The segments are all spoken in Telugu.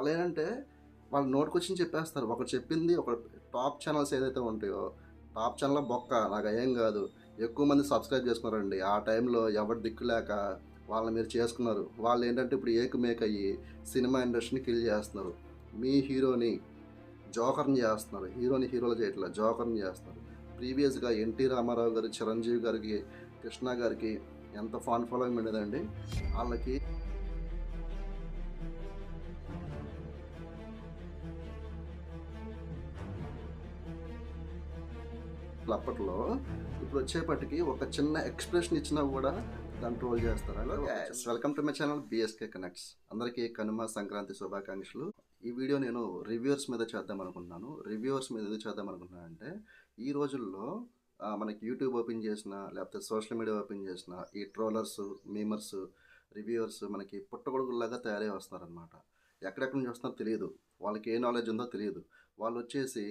వాళ్ళు ఏంటంటే వాళ్ళు నోటికొచ్చి చెప్పేస్తారు. ఒకటి చెప్పింది ఒక టాప్ ఛానల్స్ ఏదైతే ఉంటాయో టాప్ ఛానల్ బొక్క నాకు ఏం కాదు. ఎక్కువ మంది సబ్స్క్రైబ్ చేసుకున్నారండి. ఆ టైంలో ఎవరు దిక్కు లేక వాళ్ళని మీరు చేసుకున్నారు. వాళ్ళు ఏంటంటే ఇప్పుడు ఏక మేక్ అయ్యి సినిమా ఇండస్ట్రీని కిల్ చేస్తున్నారు. మీ హీరోని జోకర్ని చేస్తున్నారు. హీరోని హీరోలు చేయట్లేదు జోకర్ని చేస్తున్నారు. ప్రీవియస్గా ఎన్టీ రామారావు గారు చిరంజీవి గారికి కృష్ణ గారికి ఎంత ఫాన్ ఫాలోయింగ్ ఉండేదండి? వాళ్ళకి అప్పట్లో ఇప్పుడు వచ్చేపటికి ఒక చిన్న ఎక్స్ప్రెషన్ ఇచ్చినా కూడా దాన్ని ట్రోల్ చేస్తారు. Hello welcome to my channel B S K connects అందరికీ కనుమ సంక్రాంతి శుభాకాంక్షలు. ఈ వీడియో నేను రివ్యూవర్స్ మీద చేద్దాం అనుకుంటున్నాను. రివ్యూవర్స్ మీద ఎందుకు చేద్దాం అనుకుంటున్నాను అంటే ఈ రోజుల్లో మనకి యూట్యూబ్ ఓపెన్ చేసిన లేకపోతే సోషల్ మీడియా ఓపెన్ చేసిన ఈ ట్రోలర్స్ మీమర్స్ రివ్యూవర్స్ మనకి పుట్టగొడుగుల్లాగా తయారై వస్తున్నారనమాట ఎక్కడెక్కడి నుంచి వస్తున్నారో తెలియదు వాళ్ళకి ఏ నాలెడ్జ్ ఉందో తెలియదు వాళ్ళు వచ్చేసి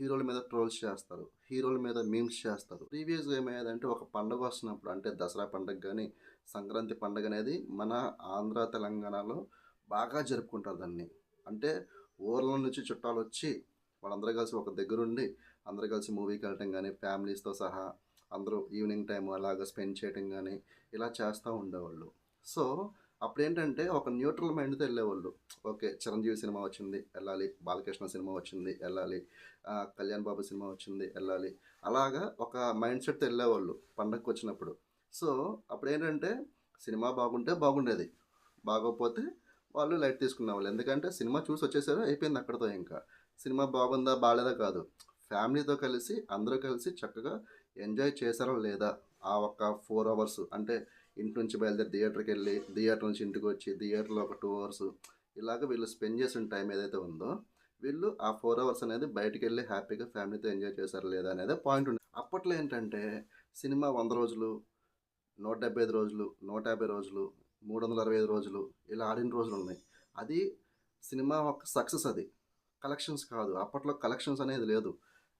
హీరోల మీద ట్రోల్స్ చేస్తారు హీరోల మీద మీమ్స్ చేస్తారు. ప్రీవియస్గా ఏమయ్యేదంటే ఒక పండుగ వస్తున్నప్పుడు అంటే దసరా పండుగ కానీ సంక్రాంతి పండుగ అనేది మన ఆంధ్ర తెలంగాణలో బాగా జరుపుకుంటారు దాన్ని. అంటే ఊర్ల నుంచి చుట్టాలు వచ్చి వాళ్ళందరూ కలిసి ఒక దగ్గరుండి అందరూ కలిసి మూవీకి వెళ్ళటం కానీ ఫ్యామిలీస్తో సహా అందరూ ఈవినింగ్ టైం అలాగా స్పెండ్ చేయటం కానీ ఇలా చేస్తూ ఉండేవాళ్ళు. సో అప్పుడు ఏంటంటే ఒక న్యూట్రల్ మైండ్తో వెళ్ళేవాళ్ళు. ఓకే చిరంజీవి సినిమా వచ్చింది వెళ్ళాలి. బాలకృష్ణ సినిమా వచ్చింది వెళ్ళాలి. కళ్యాణ్ బాబు సినిమా వచ్చింది వెళ్ళాలి. అలాగా ఒక మైండ్ సెట్తో వెళ్ళేవాళ్ళు పండగకి వచ్చినప్పుడు. సో అప్పుడు ఏంటంటే సినిమా బాగుంటే బాగుండేది. బాగోకపోతే వాళ్ళు లైట్ తీసుకునేవాళ్ళు. ఎందుకంటే సినిమా చూసి వచ్చేసారు అయిపోయింది అక్కడితో ఇంకా. సినిమా బాగుందా బాగాలేదా కాదు. ఫ్యామిలీతో కలిసి అందరూ కలిసి చక్కగా ఎంజాయ్ చేశారా లేదా? ఆ ఒక్క ఫోర్ అవర్స్ అంటే ఇంటి నుంచి బయలుదేరి థియేటర్కి వెళ్ళి థియేటర్ నుంచి ఇంటికి వచ్చి థియేటర్లో ఒక టూ అవర్స్ ఇలాగ వీళ్ళు స్పెండ్ చేసిన టైం ఏదైతే ఉందో వీళ్ళు ఆ ఫోర్ అవర్స్ అనేది బయటకు వెళ్ళి హ్యాపీగా ఫ్యామిలీతో ఎంజాయ్ చేశారు లేదా అనేది పాయింట్ ఉంది అప్పట్లో ఏంటంటే సినిమా వంద రోజులు నూట డెబ్బై ఐదు రోజులు నూట యాభై రోజులు మూడు వందల అరవై ఐదు రోజులు ఇలా ఆడిన రోజులు ఉన్నాయి. అది సినిమా ఒక సక్సెస్ అది. కలెక్షన్స్ కాదు. అప్పట్లో కలెక్షన్స్ అనేది లేదు.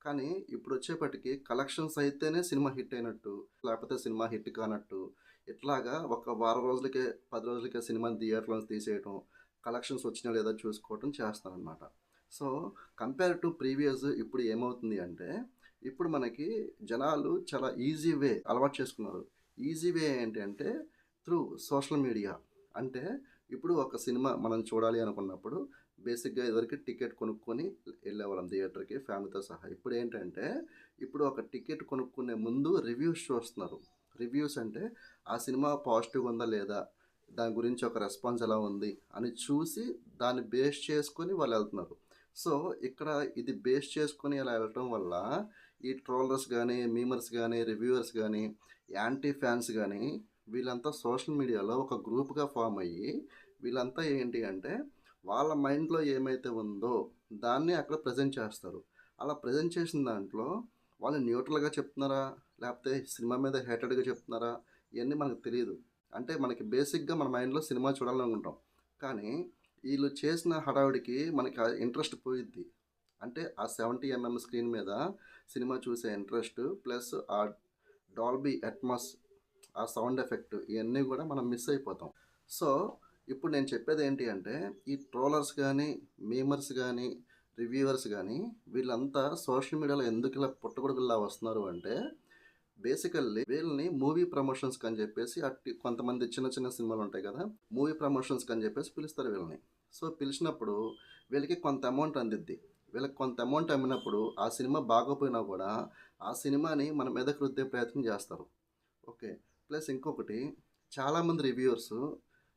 కానీ ఇప్పుడు వచ్చేప్పటికి కలెక్షన్స్ అయితేనే సినిమా హిట్ అయినట్టు లేకపోతే సినిమా హిట్ కానట్టు ఇట్లాగా ఒక వారం రోజులకే పది రోజులకే సినిమాని థియేటర్లో తీసేయటం కలెక్షన్స్ వచ్చినా లేదా చూసుకోవటం చేస్తారనమాట సో కంపేర్ టు ప్రీవియస్ ఇప్పుడు ఏమవుతుంది అంటే ఇప్పుడు మనకి జనాలు చాలా ఈజీ వే అలవాటు చేసుకున్నారు. ఈజీ వే ఏంటి అంటే త్రూ సోషల్ మీడియా. అంటే ఇప్పుడు ఒక సినిమా మనం చూడాలి అనుకున్నప్పుడు బేసిక్గా ఇదివరకు టికెట్ కొనుక్కొని వెళ్ళేవాళ్ళం థియేటర్కి ఫ్యామిలీతో సహా. ఇప్పుడు ఏంటంటే ఇప్పుడు ఒక టికెట్ కొనుక్కునే ముందు రివ్యూస్ చూస్తున్నారు. రివ్యూస్ అంటే ఆ సినిమా పాజిటివ్ ఉందా లేదా దాని గురించి ఒక రెస్పాన్స్ ఎలా ఉంది అని చూసి దాన్ని బేస్ చేసుకొని వాళ్ళు వెళ్తున్నారు. సో ఇక్కడ ఇది బేస్ చేసుకొని ఇలా వెళ్ళటం వల్ల ఈ ట్రోలర్స్ కానీ మీమర్స్ కానీ రివ్యూవర్స్ కానీ యాంటీ ఫ్యాన్స్ కానీ వీళ్ళంతా సోషల్ మీడియాలో ఒక గ్రూప్గా ఫామ్ అయ్యి వీళ్ళంతా ఏంటి అంటే వాళ్ళ మైండ్లో ఏమైతే ఉందో దాన్ని అక్కడ ప్రజెంట్ చేస్తారు. అలా ప్రజెంట్ చేసిన దాంట్లో వాళ్ళు న్యూట్రల్గా చెప్తున్నారా? లేకపోతే సినిమా మీద హేటెడ్గా చెప్తున్నారా? ఇవన్నీ మనకు తెలియదు అంటే మనకి బేసిక్గా మన మైండ్లో సినిమా చూడాలనుకుంటాం. కానీ వీళ్ళు చేసిన హడావిడికి మనకి ఆ ఇంట్రెస్ట్ పోయిద్ది. అంటే ఆ సెవెంటీ ఎంఎం స్క్రీన్ మీద సినిమా చూసే ఇంట్రెస్ట్ ప్లస్ ఆ డాల్బీ అట్మాస్ ఆ సౌండ్ ఎఫెక్ట్ ఇవన్నీ కూడా మనం మిస్ అయిపోతాం. సో ఇప్పుడు నేను చెప్పేది ఏంటి అంటే ఈ ట్రోలర్స్ కానీ మీమర్స్ కానీ రివ్యూవర్స్ కానీ వీళ్ళంతా సోషల్ మీడియాలో ఎందుకు ఇలా పుట్టగొడుగుల్లా వస్తున్నారు అంటే బేసికల్లీ వీళ్ళని మూవీ ప్రమోషన్స్కి అని చెప్పేసి అట్టి కొంతమంది చిన్న చిన్న సినిమాలు ఉంటాయి కదా మూవీ ప్రమోషన్స్కి అని చెప్పేసి పిలుస్తారు వీళ్ళని. సో పిలిచినప్పుడు వీళ్ళకి కొంత అమౌంట్ అందిద్ది. వీళ్ళకి కొంత అమౌంట్ అమ్మినప్పుడు ఆ సినిమా బాగోపోయినా కూడా ఆ సినిమాని మన మెదకు రుద్దే ప్రయత్నం చేస్తారు. ఓకే. ప్లస్ ఇంకొకటి చాలామంది రివ్యూవర్స్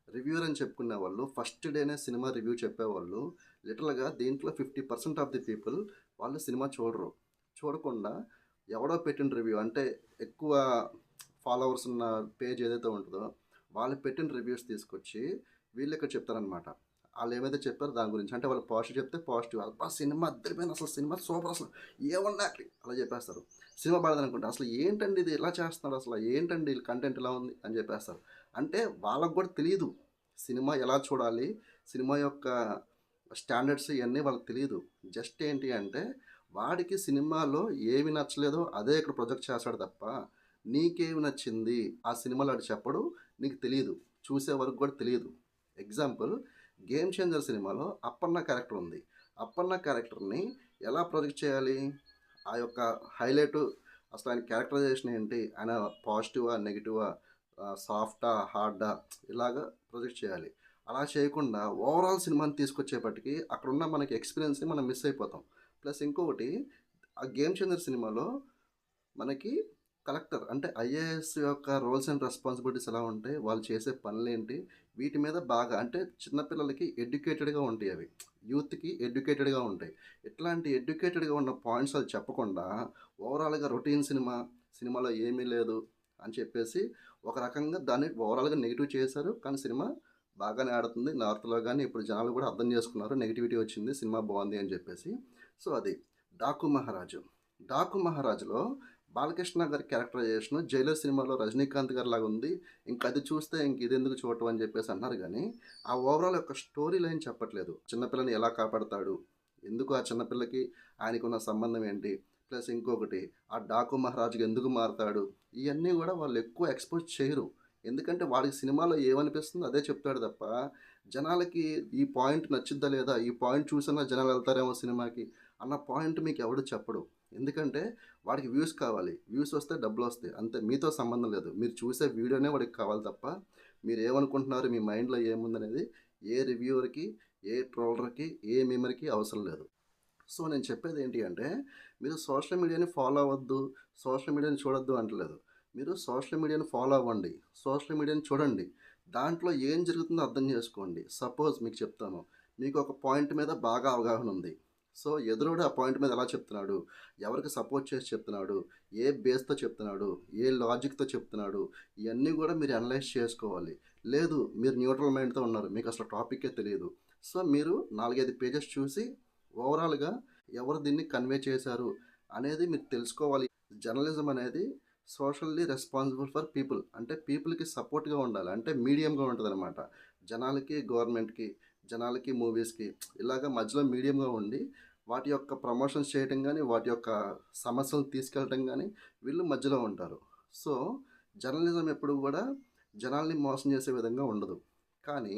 రివ్యూర్ అని చెప్పుకునే వాళ్ళు ఫస్ట్ డేనే సినిమా రివ్యూ చెప్పేవాళ్ళు లిటరల్గా దీంట్లో fifty percent of the people వాళ్ళు సినిమా చూడరు. చూడకుండా ఎవడో పెట్టిన రివ్యూ అంటే ఎక్కువ ఫాలోవర్స్ ఉన్న పేజ్ ఏదైతే ఉంటుందో వాళ్ళు పెట్టిన రివ్యూస్ తీసుకొచ్చి వీళ్ళు ఇక్కడ చెప్తారనమాట వాళ్ళు ఏమైతే చెప్పారో దాని గురించి. అంటే వాళ్ళు పాజిటివ్ చెప్తే పాజిటివ్. అబ్బా సినిమా అద్దరిపోయింది. అసలు సినిమా సూపర్ అసలు. ఏమన్నా అలా చెప్పేస్తారు. సినిమా బాగాలేదు అనుకుంటే అసలు ఏంటండి ఇది? ఎలా చేస్తున్నారు అసలు. ఏంటండి కంటెంట్ ఎలా ఉంది? అని చెప్పేస్తారు. అంటే వాళ్ళకు కూడా తెలియదు సినిమా ఎలా చూడాలి? సినిమా యొక్క స్టాండర్డ్స్ ఇవన్నీ వాళ్ళకి తెలియదు జస్ట్ ఏంటి అంటే వాడికి సినిమాలో ఏమి నచ్చలేదో అదే ఇక్కడ ప్రొజెక్ట్ చేస్తాడు తప్ప నీకేమి నచ్చింది ఆ సినిమాలో అది చెప్పడు నీకు తెలియదు చూసే వరకు కూడా తెలియదు ఎగ్జాంపుల్ గేమ్ చేంజర్ సినిమాలో అప్పన్న క్యారెక్టర్ ఉంది. అప్పన్న క్యారెక్టర్ని ఎలా ప్రొజెక్ట్ చేయాలి? ఆ యొక్క హైలైట్ అసలు ఆయన క్యారెక్టరైజేషన్ ఏంటి? ఆయన పాజిటివా నెగిటివా సాఫ్టా హార్డా ఇలాగా ప్రొజెక్ట్ చేయాలి. అలా చేయకుండా ఓవరాల్ సినిమాని తీసుకొచ్చేపటికి అక్కడ ఉన్న మనకి ఎక్స్పీరియన్స్ని మనం మిస్ అయిపోతాం. ప్లస్ ఇంకొకటి ఆ గేమ్ చేంజర్ సినిమాలో మనకి కలెక్టర్ అంటే ఐఏఎస్ యొక్క రోల్స్ అండ్ రెస్పాన్సిబిలిటీస్ ఎలా ఉంటాయి వాళ్ళు చేసే పనులు ఏంటి వీటి మీద బాగా అంటే చిన్నపిల్లలకి ఎడ్యుకేటెడ్గా ఉంటాయి అవి. యూత్కి ఎడ్యుకేటెడ్గా ఉంటాయి. ఇట్లాంటి ఎడ్యుకేటెడ్గా ఉన్న పాయింట్స్ అది చెప్పకుండా ఓవరాల్గా రొటీన్ సినిమా సినిమాలో ఏమీ లేదు అని చెప్పేసి ఒక రకంగా దాన్ని ఓవరాల్గా నెగిటివ్ చేశారు. కానీ సినిమా బాగానే ఆడుతుంది. నార్త్లో కానీ ఇప్పుడు జనాలు కూడా అర్థం చేసుకున్నారు. నెగిటివిటీ వచ్చింది. సినిమా బాగుంది అని చెప్పేసి. సో అది డాకు మహారాజు. డాకు మహారాజులో బాలకృష్ణ గారి క్యారెక్టరైజేషన్ జైలర్ సినిమాలో రజనీకాంత్ గారి లాగా ఉంది. ఇంక అది చూస్తే ఇంక ఇది ఎందుకు చూడటం అని చెప్పేసి అన్నారు కానీ ఆ ఓవరాల్ యొక్క స్టోరీ లైన్ చెప్పట్లేదు. చిన్నపిల్లని ఎలా కాపాడతాడు? ఎందుకు ఆ చిన్నపిల్లకి ఆయనకున్న సంబంధం ఏంటి? ప్లస్ ఇంకొకటి ఆ డాకు మహారాజుకి ఎందుకు మారుతాడు? ఇవన్నీ కూడా వాళ్ళు ఎక్కువ ఎక్స్పోజ్ చేయరు. ఎందుకంటే వాడికి సినిమాలో ఏమనిపిస్తుందో అదే చెప్తాడు తప్ప జనాలకి ఈ పాయింట్ నచ్చిద్దా లేదా? ఈ పాయింట్ చూసినా జనాలు వెళ్తారేమో సినిమాకి అన్న పాయింట్ మీకు ఎవడు చెప్పడు. ఎందుకంటే వాడికి వ్యూస్ కావాలి. వ్యూస్ వస్తే డబ్బులు వస్తాయి. అంతే. మీతో సంబంధం లేదు. మీరు చూసే వీడియోనే వాడికి కావాలి తప్ప మీరు ఏమనుకుంటున్నారు మీ మైండ్లో ఏముందనేది ఏ రివ్యూవర్కి ఏ ట్రోలర్కి ఏ మెమరీకి అవసరం లేదు. సో నేను చెప్పేది ఏంటి అంటే మీరు సోషల్ మీడియాని ఫాలో అవ్వద్దు సోషల్ మీడియాని చూడొద్దు అంటలేదు. మీరు సోషల్ మీడియాను ఫాలో అవ్వండి. సోషల్ మీడియాని చూడండి. దాంట్లో ఏం జరుగుతుందో అర్థం చేసుకోండి. సపోజ్ మీకు చెప్తాను. మీకు ఒక పాయింట్ మీద బాగా అవగాహన ఉంది. సో ఎదురుడు ఆ పాయింట్ మీద ఎలా చెప్తున్నాడు? ఎవరికి సపోర్ట్ చేసి చెప్తున్నాడు? ఏ బేస్తో చెప్తున్నాడు? ఏ లాజిక్తో చెప్తున్నాడు? ఇవన్నీ కూడా మీరు అనలైజ్ చేసుకోవాలి. లేదు మీరు న్యూట్రల్ మైండ్తో ఉన్నారు. మీకు అసలు టాపికే తెలియదు. సో మీరు నాలుగైదు పేజెస్ చూసి ఓవరాల్గా ఎవరు దీన్ని కన్వే చేశారు అనేది మీరు తెలుసుకోవాలి. జర్నలిజం అనేది సోషల్లీ రెస్పాన్సిబుల్ ఫర్ పీపుల్. అంటే పీపుల్కి సపోర్ట్గా ఉండాలి. అంటే మీడియంగా ఉంటుంది అనమాట జనాలకి గవర్నమెంట్కి జనాలకి మూవీస్కి ఇలాగ మధ్యలో మీడియంగా ఉండి వాటి యొక్క ప్రమోషన్స్ చేయటం కానీ వాటి యొక్క సమస్యలు తీసుకెళ్ళటం కానీ వీళ్ళు మధ్యలో ఉంటారు. సో జర్నలిజం ఎప్పుడు కూడా జనాల్ని మోసం చేసే విధంగా ఉండదు. కానీ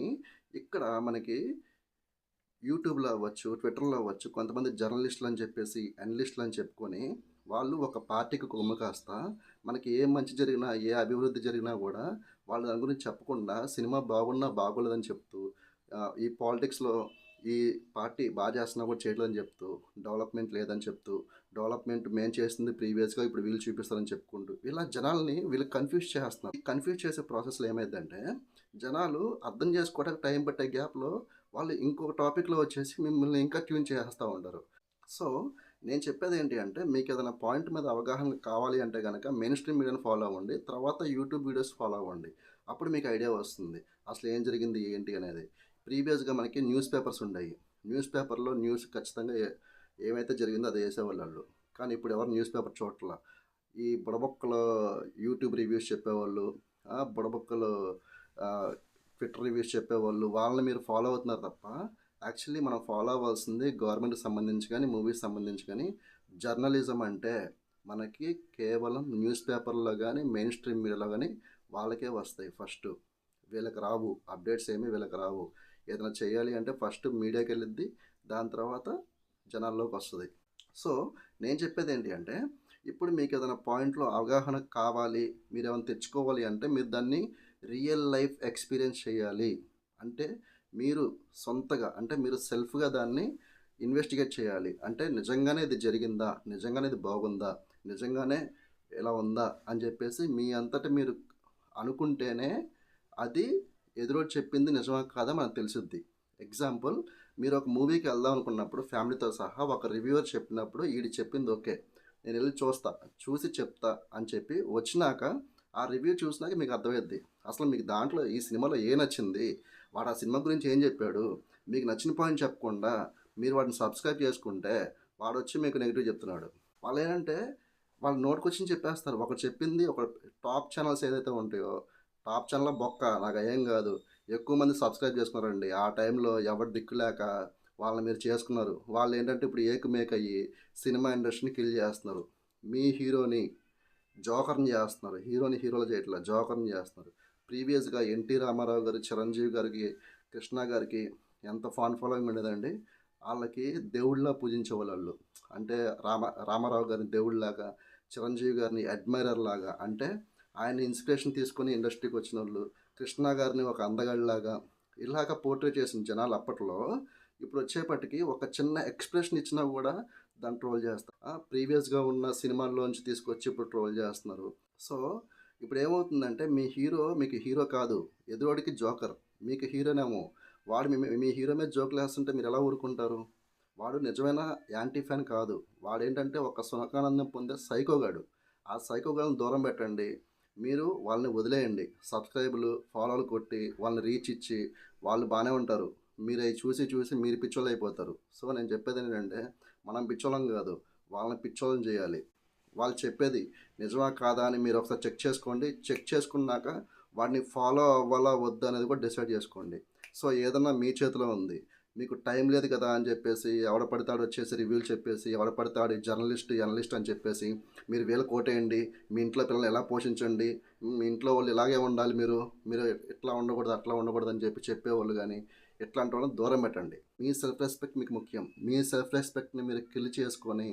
ఇక్కడ మనకి యూట్యూబ్లో అవ్వచ్చు ట్విట్టర్లో అవ్వచ్చు కొంతమంది జర్నలిస్టులు అని చెప్పేసి అనలిస్టులు అని చెప్పుకొని వాళ్ళు ఒక పార్టీకి కొమ్ము కాస్త మనకి ఏ మంచి జరిగినా ఏ అభివృద్ధి జరిగినా కూడా వాళ్ళు దాని గురించి చెప్పకుండా సినిమా బాగున్నా బాగోలేదని చెప్తూ ఈ పాలిటిక్స్లో ఈ పార్టీ బాగా చేస్తున్నా కూడా చేయలేదని చెప్తూ డెవలప్మెంట్ లేదని చెప్తూ డెవలప్మెంట్ మేము చేస్తుంది ప్రీవియస్గా ఇప్పుడు వీళ్ళు చూపిస్తారని చెప్పుకుంటూ ఇలా జనాల్ని వీళ్ళు కన్ఫ్యూజ్ చేస్తున్నారు. ఈ కన్ఫ్యూజ్ చేసే ప్రాసెస్లో ఏమైందంటే జనాలు అర్థం చేసుకోవడానికి టైం పట్టే గ్యాప్లో వాళ్ళు ఇంకొక టాపిక్లో వచ్చేసి మిమ్మల్ని ఇంకా ట్యూన్ చేస్తూ ఉంటారు సో నేను చెప్పేది ఏంటి అంటే మీకు ఏదైనా పాయింట్ మీద అవగాహన కావాలి అంటే కనుక మెయిన్ స్ట్రీమ్ మీడియాని ఫాలో అవ్వండి తర్వాత యూట్యూబ్ వీడియోస్ ఫాలో అవ్వండి. అప్పుడు మీకు ఐడియా వస్తుంది అసలు ఏం జరిగింది ఏంటి అనేది. ప్రీవియస్గా మనకి న్యూస్ పేపర్స్ ఉండేవి న్యూస్ పేపర్లో న్యూస్ ఖచ్చితంగా ఏ- ఏమైతే జరిగిందో అది వేసేవాళ్ళు వాళ్ళు కానీ ఇప్పుడు ఎవరు న్యూస్ పేపర్ చోట్ల ఈ బుడబొక్కల యూట్యూబ్ రివ్యూస్ చెప్పేవాళ్ళు బుడబొక్కలు ట్విట్టర్ రివ్యూస్ చెప్పేవాళ్ళు వాళ్ళని మీరు ఫాలో అవుతున్నారు తప్ప యాక్చువల్లీ మనం ఫాలో అవ్వాల్సింది గవర్నమెంట్కి సంబంధించి కానీ మూవీస్ సంబంధించి కానీ జర్నలిజం అంటే మనకి కేవలం న్యూస్ పేపర్లో కానీ మెయిన్ స్ట్రీమ్ మీడియాలో కానీ వాళ్ళకే వస్తాయి ఫస్ట్. వీళ్ళకి రావు. అప్డేట్స్ ఏమీ వీళ్ళకి రావు. ఏదైనా చేయాలి అంటే ఫస్ట్ మీడియాకి వెళ్ళిద్ది. దాని తర్వాత జనాల్లోకి వస్తుంది. సో నేను చెప్పేది ఏంటి అంటే ఇప్పుడు మీకు ఏదైనా పాయింట్లో అవగాహన కావాలి మీరు ఏమైనా తెచ్చుకోవాలి అంటే మీరు దాన్ని రియల్ లైఫ్ ఎక్స్పీరియన్స్ చేయాలి. అంటే మీరు సొంతగా అంటే మీరు సెల్ఫ్గా దాన్ని ఇన్వెస్టిగేట్ చేయాలి. అంటే నిజంగానే ఇది జరిగిందా నిజంగానే ఇది బాగుందా నిజంగానే ఎలా ఉందా అని చెప్పేసి మీ అంతటా మీరు అనుకుంటేనే అది ఎదురో చెప్పింది నిజమా కాదా మనకు తెలుసుద్ది. ఎగ్జాంపుల్ మీరు ఒక మూవీకి వెళ్దాం అనుకున్నప్పుడు ఫ్యామిలీతో సహా ఒక రివ్యూవర్ చెప్పినప్పుడు ఈడి చెప్పింది ఓకే. నేను వెళ్ళి చూస్తా చూసి చెప్తా అని చెప్పి వచ్చినాక ఆ రివ్యూ చూసినాక మీకు అర్థమైద్ది అసలు మీకు దాంట్లో ఈ సినిమాలో ఏ నచ్చింది? వాడు ఆ సినిమా గురించి ఏం చెప్పాడు? మీకు నచ్చిన పాయింట్ చెప్పకుండా మీరు వాడిని సబ్స్క్రైబ్ చేసుకుంటే వాడు వచ్చి మీకు నెగిటివ్ చెప్తున్నాడు. వాళ్ళు ఏంటంటే వాళ్ళు నోటుకొచ్చి చెప్పేస్తారు. ఒకటి చెప్పింది ఒక టాప్ ఛానల్స్ ఏదైతే ఉంటాయో టాప్ ఛానల్ బొక్క నాకు ఏం కాదు. ఎక్కువ మంది సబ్స్క్రైబ్ చేసుకున్నారండి. ఆ టైంలో ఎవరు దిక్కు లేక వాళ్ళని మీరు చేసుకున్నారు. వాళ్ళు ఏంటంటే ఇప్పుడు ఏకమేక్ అయ్యి సినిమా ఇండస్ట్రీని కిల్ చేస్తున్నారు. మీ హీరోని జోకర్ని చేస్తున్నారు. హీరోని హీరోలు చేయట్లేదు జోకర్ని చేస్తున్నారు. ప్రీవియస్గా ఎన్టీ రామారావు గారు చిరంజీవి గారికి కృష్ణ గారికి ఎంత ఫాన్ ఫాలోయింగ్ ఉండేదండి వాళ్ళకి దేవుళ్ళ పూజించే వాళ్ళు. అంటే రామ రామారావు గారిని దేవుళ్ళలాగా చిరంజీవి గారిని అడ్మైరర్ లాగా అంటే ఆయన ఇన్స్పిరేషన్ తీసుకొని ఇండస్ట్రీకి వచ్చిన వాళ్ళు కృష్ణ గారిని ఒక అందగాడిలాగా ఇలాగ పోర్ట్రేట్ చేసిన జనాలు అప్పట్లో ఇప్పుడు వచ్చేపటికి ఒక చిన్న ఎక్స్ప్రెషన్ ఇచ్చినా కూడా దాన్ని ట్రోల్ చేస్తారు. ప్రీవియస్గా ఉన్న సినిమాల్లోంచి తీసుకొచ్చి ఇప్పుడు ట్రోల్ చేస్తున్నారు. సో ఇప్పుడు ఏమవుతుందంటే మీ హీరో మీకు హీరో కాదు ఎదురోడికి జోకర్. మీకు హీరోనేమో వాడు మీ మీ హీరో మీద జోకులు వేస్తుంటే మీరు ఎలా ఊరుకుంటారు? వాడు నిజమైన యాంటీ ఫ్యాన్ కాదు. వాడు ఏంటంటే ఒక సునకానందం పొందే సైకోగాడు ఆ సైకోగాలను దూరం పెట్టండి. మీరు వాళ్ళని వదిలేయండి. సబ్స్క్రైబులు ఫాలోలు కొట్టి వాళ్ళని రీచ్ ఇచ్చి వాళ్ళు బాగానే ఉంటారు. మీరు అవి చూసి చూసి మీరు పిచ్చోళ్ళు అయిపోతారు. సో నేను చెప్పేది ఏంటంటే మనం పిచ్చోళం కాదు వాళ్ళని పిచ్చోళం చేయాలి. వాళ్ళు చెప్పేది నిజమా కాదా అని మీరు ఒకసారి చెక్ చేసుకోండి. చెక్ చేసుకున్నాక వాడిని ఫాలో అవ్వాలా వద్దా అనేది కూడా డిసైడ్ చేసుకోండి. సో ఏదన్నా మీ చేతిలో ఉంది. మీకు టైం లేదు కదా అని చెప్పేసి ఎవడ పడతాడు వచ్చేసి రివ్యూలు చెప్పేసి ఎవడ పడతాడు జర్నలిస్ట్ జర్నలిస్ట్ అని చెప్పేసి మీరు వీళ్ళ కోటేయండి మీ ఇంట్లో పిల్లల్ని ఎలా పోషించండి మీ ఇంట్లో వాళ్ళు ఇలాగే ఉండాలి మీరు మీరు ఇట్లా ఉండకూడదు అట్లా ఉండకూడదు అని చెప్పి చెప్పేవాళ్ళు కానీ ఇట్లాంటి వాళ్ళని దూరం పెట్టండి. మీ సెల్ఫ్ రెస్పెక్ట్ మీకు ముఖ్యం. మీ సెల్ఫ్ రెస్పెక్ట్ని మీరు కిల్ చేసుకొని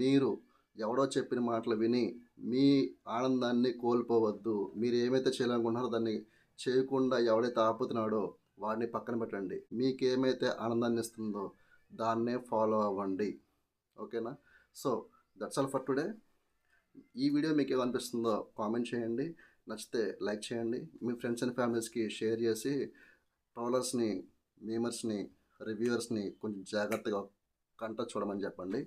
మీరు ఎవడో చెప్పిన మాటలు విని మీ ఆనందాన్ని కోల్పోవద్దు. మీరు ఏమైతే చేయాలనుకుంటున్నారో దాన్ని చేయకుండా ఎవడైతే ఆపుతున్నాడో వాడిని పక్కన పెట్టండి. మీకేమైతే ఆనందాన్ని ఇస్తుందో దాన్నే ఫాలో అవ్వండి. ఓకేనా? So that's all for today ఈ వీడియో మీకు ఏమనిపిస్తుందో కామెంట్ చేయండి. నచ్చితే లైక్ చేయండి. మీ ఫ్రెండ్స్ అండ్ ఫ్యామిలీస్కి షేర్ చేసి ట్రోలర్స్ని మేమర్స్ని రివ్యూవర్స్ని కొంచెం జాగ్రత్తగా కంట చూడమని చెప్పండి.